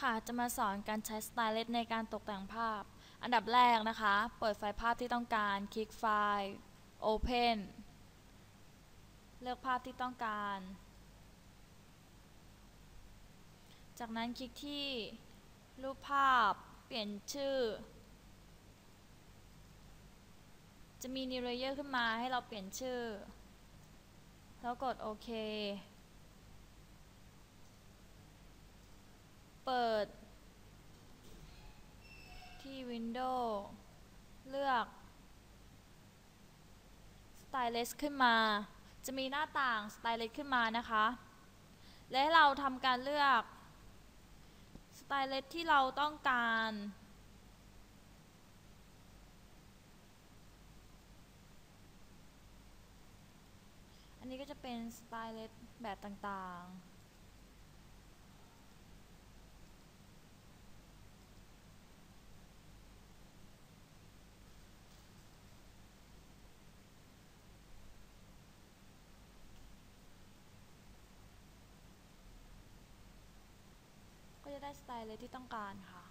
ค่ะ จะมาสอนการใช้สไตล์เลสในการตกแต่งภาพ อันดับแรกนะคะ เปิดไฟล์ภาพที่ต้องการ คลิกไฟล์ Open เลือกภาพที่ต้องการ จากนั้นคลิกที่รูปภาพ เปลี่ยนชื่อ จะมี New Layer ขึ้นมาให้เราเปลี่ยนชื่อ แล้วกดโอเค เปิด ที่ Windows เลือก Stylus ขึ้นมา จะมีหน้าต่าง Stylus ขึ้นมานะคะ และเราทำการเลือก Stylus ที่เราต้องการอันนี้ก็จะเป็น Stylus แบบต่างๆ ได้สไตล์เลยที่ต้องการค่ะ